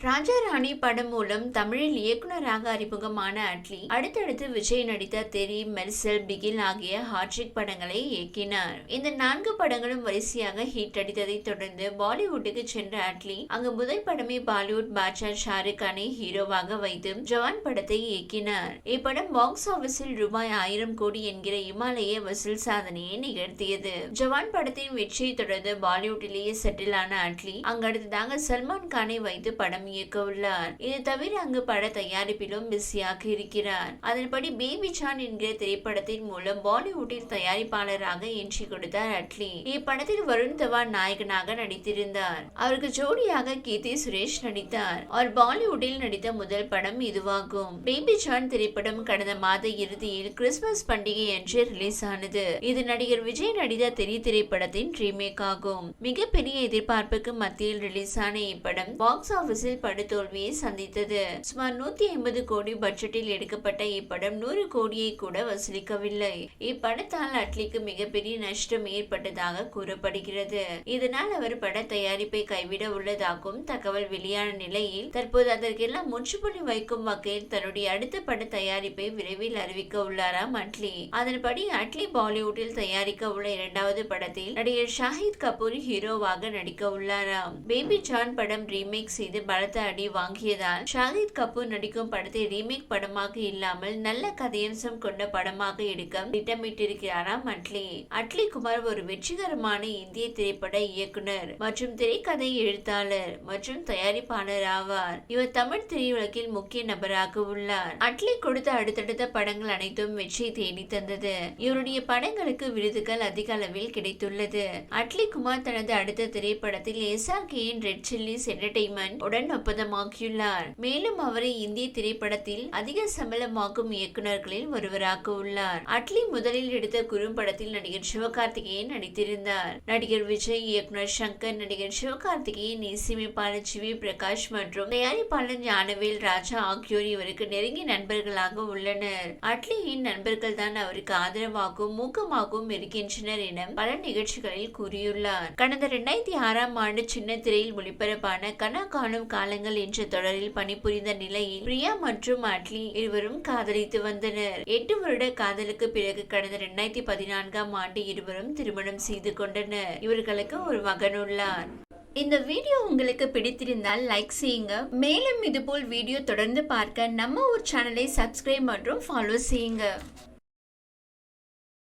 ராஜா ராணி படம் மூலம் தமிழில் இயக்குனராக அறிமுகமான அட்லி அடுத்தடுத்து விஜய் நடித்த தெரி மெர்சல் பிகில் ஆகிய ஹாட்ரிக் படங்களை இயக்கினார். இந்த நான்கு படங்களும் வரிசையாக ஹிட் அடித்ததை தொடர்ந்து பாலிவுட்டுக்கு சென்ற அட்லி அங்கு முதல் படமே பாலிவுட் பாட்ஷா ஷாருக் கானை ஹீரோவாக வைத்து ஜவான் படத்தை இயக்கினார். இப்படம் பாக்ஸ் ஆபீஸில் ரூபாய் ஆயிரம் கோடி என்கிற இமாலய வசூல் சாதனையை நிகழ்த்தியது. ஜவான் படத்தின் வெற்றியை தொடர்ந்து பாலிவுட்டிலேயே செட்டில் ஆன அட்லி அங்கடுத்ததாக சல்மான் கானை வைத்து படம் இயக்க உள்ளார் இது தவிர அங்கு பட தயாரிப்பிலும் பிஸியாக இருக்கிறார். அதன்படி பேபி சான் என்கிற திரைப்படத்தின் மூலம் பாலிவுட்டில் தயாரிப்பாளராக என்ட்ரி கொடுத்தார் அட்லி. இப்படத்தில் வருண் தவான் நாயகனாக நடித்திருந்தார். அவருக்கு ஜோடியாக கீர்த்தி சுரேஷ் நடித்தார். அவர் பாலிவுட்டில் நடித்த முதல் படம் இதுவாகும். பேபி சான் திரைப்படம் கடந்த மாத இறுதியில் கிறிஸ்துமஸ் பண்டிகை அன்று ரிலீஸ் ஆனது. இது நடிகர் விஜய் நடித்த தெரி திரைப்படத்தின் ரீமேக் ஆகும். மிகப்பெரிய எதிர்பார்ப்புக்கு மத்தியில் ரிலீஸ் ஆன இப்படம் பாக்ஸ் ஆபீஸில் படுதோல்வியை சந்தித்தது. சுமார் நூத்தி ஐம்பது கோடி பட்ஜெட்டில் எடுக்கப்பட்ட இப்படம் நூறு கோடியை கூட வசூலிக்கவில்லை. இப்படத்தால் அட்லிக்கு மிகப்பெரிய நஷ்டம் ஏற்பட்டதாக கூறப்படுகிறது. இதனால் அவர் பட தயாரிப்பை கைவிட உள்ளதாகவும் தகவல் வெளியான நிலையில் தற்போது அதற்கெல்லாம் முற்றுப்புள்ளி வைக்கும் வகையில் தன்னுடைய அடுத்த பட தயாரிப்பை விரைவில் அறிவிக்க உள்ளாராம் அட்லி. அதன்படி அட்லி பாலிவுட்டில் தயாரிக்க உள்ள இரண்டாவது படத்தில் நடிகர் ஷாஹித் கபூர் ஹீரோவாக நடிக்க உள்ளாராம். பேபி ஜான் படம் ரீமேக் செய்து பல பலத்த அடி வாங்கியதால் ஷாஹித் கபூர் நடிக்கும் படத்தை ரீமேக் படமாக இல்லாமல் நல்ல கதையம்சம் கொண்ட படமாக எடுக்க திட்டமிட்டிருக்கிறாராம் அட்லி. அட்லி குமார் ஒரு வெற்றிகரமான இந்திய திரைப்பட இயக்குனர் மற்றும் திரைக்கதை எழுத்தாளர் மற்றும் தயாரிப்பாளர் ஆவார் இவர் தமிழ் திரையுலகில் முக்கிய நபராக உள்ளார். அட்லி கொடுத்த அடுத்தடுத்த படங்கள் அனைத்தும் வெற்றி தேடி தந்தது. இவருடைய படங்களுக்கு விருதுகள் அதிக அளவில் கிடைத்துள்ளது. அட்லி குமார் தனது அடுத்த திரைப்படத்தில் எஸ்ஆர்கேயின் ரெட் சில்லிஸ் என்டர்டைன்மெண்ட் உடன் ஒப்பந்தமாக்கியுள்ளார் மேலும் அவரை இந்திய திரைப்படத்தில் அதிக சம்பளமாக்கும் இயக்குநர்களில் ஒருவராக உள்ளார். அட்லி முதலில் எடுத்த குறும்படத்தில் நடிகர் சிவகார்த்திகேயன் நடித்திருந்தார். நடிகர் விஜய் இயக்குனர் சங்கர் நடிகர் சிவகார்த்திகேயன் இசையமைப்பாளர் ஜிவி பிரகாஷ் மற்றும் தயாரிப்பாளர் ஞானவேல் ராஜா ஆகியோர் இவருக்கு நெருங்கிய நண்பர்களாக உள்ளனர். அட்லியின் நண்பர்கள் தான் அவருக்கு ஆதரவாகவும் ஊக்கமாகவும் இருக்கின்றனர் என பல நிகழ்ச்சிகளில் கூறியுள்ளார். கடந்த இரண்டாயிரத்தி ஆறாம் ஆண்டு சின்ன திரையில் ஒளிபரப்பான கனா காணும் காலங்கள் என்ற தொடரில் பணிபுரிந்த நிலையில் பிரியா மற்றும் அட்லி இருவரும் காதலித்து வந்தனர். எட்டு வருட காதலுக்கு பிறகு கடந்த இரண்டாயிரத்தி பதினான்காம் ஆண்டு இருவரும் திருமணம் செய்து கொண்டனர். இவர்களுக்கு ஒரு மகன் உள்ளார். இந்த வீடியோ உங்களுக்கு பிடித்திருந்தால் லைக் செய்யுங்க. மேலும் இதுபோல் வீடியோ தொடர்ந்து பார்க்க நம்ம ஊர் சேனலை சப்ஸ்கிரைப் மற்றும் ஃபாலோ செய்யுங்க.